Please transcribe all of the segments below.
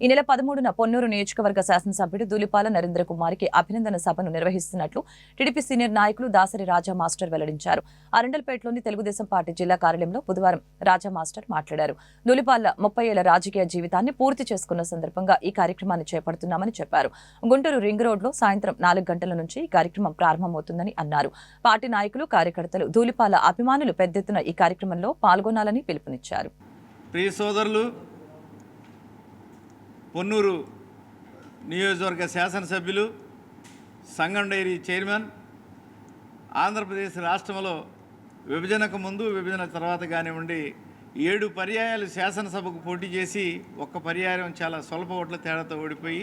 ఈ నెల పదమూడున పొన్నూరు నియోజకవర్గ శాసనసభ్యుడు దూలిపాల నరేంద్ర కుమార్కి అభినందన సభను నిర్వహిస్తున్నట్లు టీడీపీ సీనియర్ నాయకులు దాసరి రాజా మాస్టర్ వెల్లడించారు. అరండల్పేటలోని తెలుగుదేశం పార్టీ జిల్లా కార్యాలయంలో బుధవారం రాజా మాస్టర్ మాట్లాడారు. దూలిపాల ముప్పై ఏళ్ళ రాజకీయ జీవితాన్ని పూర్తి చేసుకున్న సందర్భంగా ఈ కార్యక్రమాన్ని చేపడుతున్నామని చెప్పారు. గుంటూరు రింగ్ రోడ్లో సాయంత్రం నాలుగు గంటల నుంచి ఈ కార్యక్రమం ప్రారంభమవుతుందని అన్నారు. పార్టీ నాయకులు కార్యకర్తలు దూలిపాల అభిమానులు పెద్ద ఎత్తున ఈ కార్యక్రమంలో పాల్గొనాలని పిలుపునిచ్చారు. ప్రియ సోదరులు పొన్నూరు నియోజకవర్గ శాసనసభ్యులు సంగం డైరీ చైర్మన్ ఆంధ్రప్రదేశ్ రాష్ట్రంలో విభజనకు ముందు విభజన తర్వాత కానివ్వండి ఏడు పర్యాయాలు శాసనసభకు పోటీ చేసి ఒక్క పర్యాయం చాలా స్వల్ప ఓట్ల తేడాతో ఓడిపోయి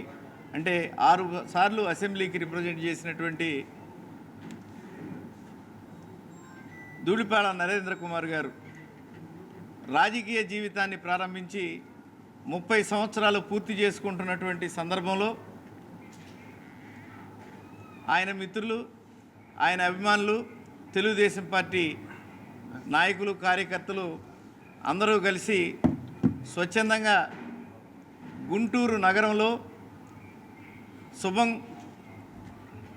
అంటే ఆరు సార్లు అసెంబ్లీకి రిప్రజెంట్ చేసినటువంటి ధూళిపాడ నరేంద్ర కుమార్ గారు రాజకీయ జీవితాన్ని ప్రారంభించి ముప్పై సంవత్సరాలు పూర్తి చేసుకుంటున్నటువంటి సందర్భంలో ఆయన మిత్రులు ఆయన అభిమానులు తెలుగుదేశం పార్టీ నాయకులు కార్యకర్తలు అందరూ కలిసి స్వచ్ఛందంగా గుంటూరు నగరంలో శుభం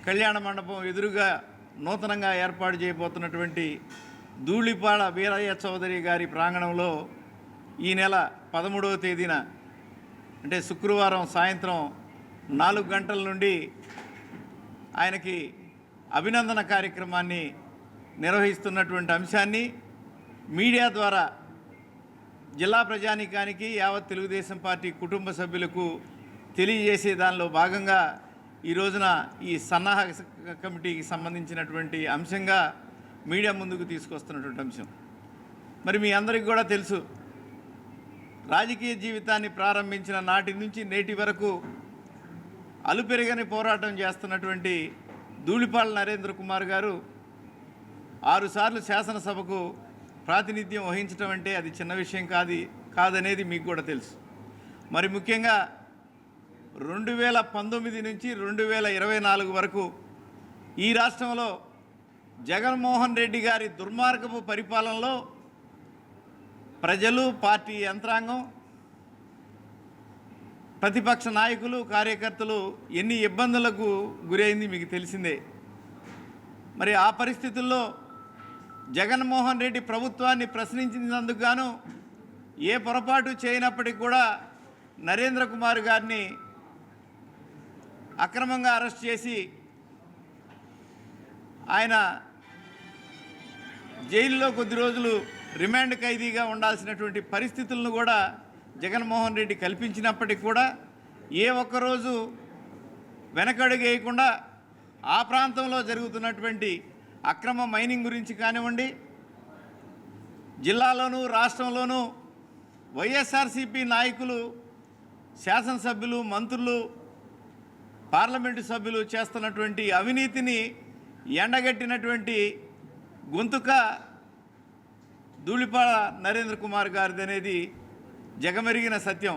కళ్యాణ మండపం ఎదురుగా నూతనంగా ఏర్పాటు చేయబోతున్నటువంటి ధూళిపాడ వీరయ్య చౌదరి గారి ప్రాంగణంలో ఈ నెల పదమూడవ తేదీన అంటే శుక్రవారం సాయంత్రం నాలుగు గంటల నుండి ఆయనకి అభినందన కార్యక్రమాన్ని నిర్వహిస్తున్నటువంటి అంశాన్ని మీడియా ద్వారా జిల్లా ప్రజానీకానికి యావత్ తెలుగుదేశం పార్టీ కుటుంబ సభ్యులకు తెలియజేసే దానిలో భాగంగా ఈ రోజున ఈ సన్నాహక కమిటీకి సంబంధించినటువంటి అంశంగా మీడియా ముందుకు తీసుకొస్తున్నటువంటి అంశం. మరి మీ అందరికీ కూడా తెలుసు రాజకీయ జీవితాన్ని ప్రారంభించిన నాటి నుంచి నేటి వరకు అలుపెరగని పోరాటం చేస్తున్నటువంటి ధూళిపాల నరేంద్ర కుమార్ గారు ఆరుసార్లు శాసనసభకు ప్రాతినిధ్యం వహించడం అంటే అది చిన్న విషయం కాదు కాదనేది మీకు కూడా తెలుసు. మరి ముఖ్యంగా రెండు వేల పంతొమ్మిది నుంచి రెండు వేల ఇరవై నాలుగు వరకు ఈ రాష్ట్రంలో జగన్మోహన్ రెడ్డి గారి దుర్మార్గపు పరిపాలనలో ప్రజలు పార్టీ యంత్రాంగం ప్రతిపక్ష నాయకులు కార్యకర్తలు ఎన్ని ఇబ్బందులకు గురైంది మీకు తెలిసిందే. మరి ఆ పరిస్థితుల్లో జగన్మోహన్ రెడ్డి ప్రభుత్వాన్ని ప్రశ్నించినందుకు గాను ఏ పొరపాటు చేయనప్పటికీ కూడా నరేంద్ర కుమార్ గారిని అక్రమంగా అరెస్ట్ చేసి ఆయన జైల్లో కొద్ది రోజులు రిమాండ్ ఖైదీగా ఉండాల్సినటువంటి పరిస్థితులను కూడా జగన్మోహన్ రెడ్డి కల్పించినప్పటికీ కూడా ఏ ఒక్కరోజు వెనకడుగేయకుండా ఆ ప్రాంతంలో జరుగుతున్నటువంటి అక్రమ మైనింగ్ గురించి కానివ్వండి జిల్లాలోనూ రాష్ట్రంలోనూ వైఎస్ఆర్సీపీ నాయకులు శాసనసభ్యులు మంత్రులు పార్లమెంటు సభ్యులు చేస్తున్నటువంటి అవినీతిని ఎండగట్టినటువంటి గొంతుక ధూళిపాళ నరేంద్ర కుమార్ గారిది అనేది జగమెరిగిన సత్యం.